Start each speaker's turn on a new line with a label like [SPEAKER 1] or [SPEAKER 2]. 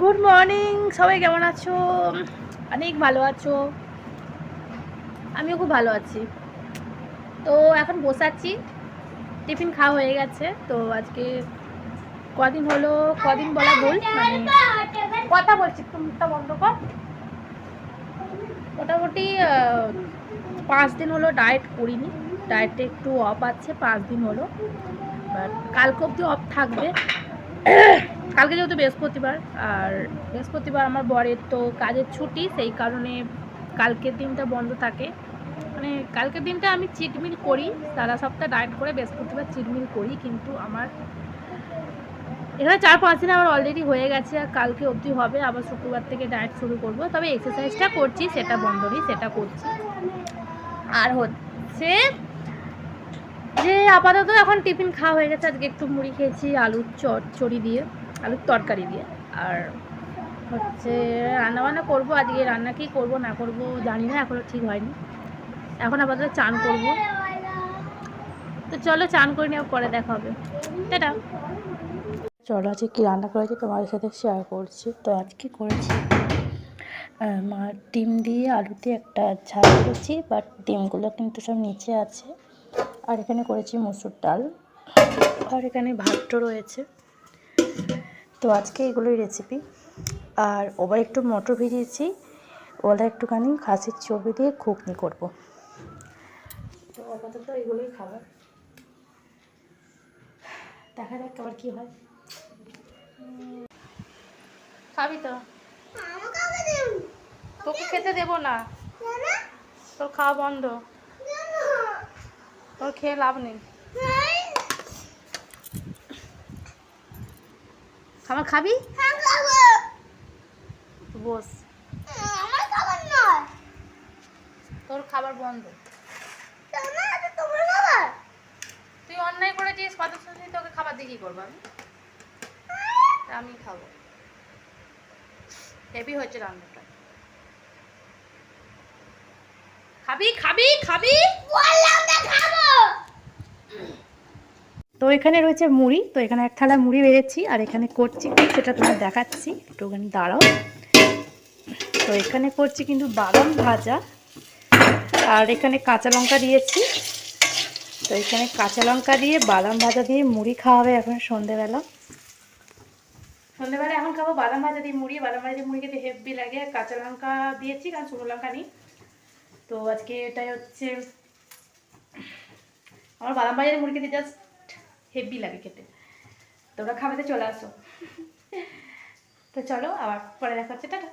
[SPEAKER 1] Good morning সবাই কেমন আছো? অনেক ভালো আছো। আমিও খুব ভালো আছি। তো এখন বসাচ্ছি। টিফিন খাওয়া হয়ে গেছে। তো আজকে কদিন হলো? কদিন বলা ভুল? মানে কথা বলছি মুখটা বন্ধ কর। মোটামুটি পাঁচ দিন হলো ডায়েট করিনি। ডায়েটে একটু অফ আছে, পাঁচ দিন হলো। বাট কালকে অবধি অফ থাকবে। কালকে যেহেতু বৃহস্পতিবার, আর বৃহস্পতিবার আমার বরের তো কাজের ছুটি, সেই কারণে কালকের দিনটা বন্ধ থাকে। মানে কালকের দিনটা আমি চিটমিল করি, সারা সপ্তাহ ডায়েট করে বৃহস্পতিবার চিটমিল করি, কিন্তু আমার এখানে চার পাঁচ দিন আমার অলরেডি হয়ে গেছে, আর কালকে অবধি হবে, আবার শুক্রবার থেকে ডায়েট শুরু করব। তবে এক্সারসাইজটা করছি, সেটা বন্ধ নেই, সেটা করছি। আর হচ্ছে যে আপাতত এখন টিফিন খাওয়া হয়ে গেছে, আজকে একটু মুড়ি খেয়েছি, আলুর চড়ি দিয়ে। আলুর তরকারি দিয়ে। আর হচ্ছে রান্না বান্না করব, আজকে রান্না কি করব, না করব জানি না এখনও ঠিক হয়নি। এখন আপাতত চান করব। তো চলো চান করে নেওয়ার পরে দেখা হবে। টাটা। চলো আজকে কী রান্না করেছি তোমাদের সাথে শেয়ার করছি। তো আজকে করেছি মা ডিম দিয়ে আলুতে একটা ঝাল করেছি বাট ডিমগুলো কিন্তু সব নিচে আছে। আর এখানে করেছি মসুর ডাল। আর এখানে ভাতটা রয়েছে। তো আজকে এগুলোই রেসিপি আর ওবার একটু মটর ভিজিয়েছি ওলা একটুখানি খাসির চর্বি দিয়ে ঘুগনি করব। তো আপাতত এগুলোই খাবার দেখা যাক আবার কী হয়। খাবি তো? তোকে খেতে দেবো না। তোর খাওয়া বন্ধ। তোর খেয়ে লাভ নেই। খাবার খাবি? বস। তোর খাবার বন্ধ। তুই অন্যায় করেছিস কত শুনছি তোকে খাবার দিয়ে কি করব আমি? আমি খাব। হেভি হয়েছে রান্নাটা। খাবি খাবি খাবি? তো এখানে রয়েছে মুড়ি, তো এখানে এক থালা মুড়ি বেড়েছি, আর এখানে করছি কি সেটা তোমার দেখাচ্ছি। একটুখানি দাঁড়াও। তো এখানে করছি কিন্তু বাদাম ভাজা, আর এখানে কাঁচা লঙ্কা দিয়েছি। তো এখানে কাঁচা লঙ্কা দিয়ে বাদাম ভাজা দিয়ে মুড়ি খাওয়া হবে এখন সন্ধেবেলা। সন্ধেবেলা এখন খাব বাদাম ভাজা দিয়ে মুড়ি, বাদাম ভাজা দিয়ে মুড়ি খেতে হেভি লাগে। কাঁচা লঙ্কা দিয়েছি, কারণ শুকনো লঙ্কা নেই। তো আজকে এটাই হচ্ছে আমার বাদাম ভাজা দিয়ে মুড়ি খেতে জাস্ট হেভি লাগে খেতে। তোমরা খাবাতে চলে আসো। তো চলো আবার পরে দেখা হচ্ছে টাটা।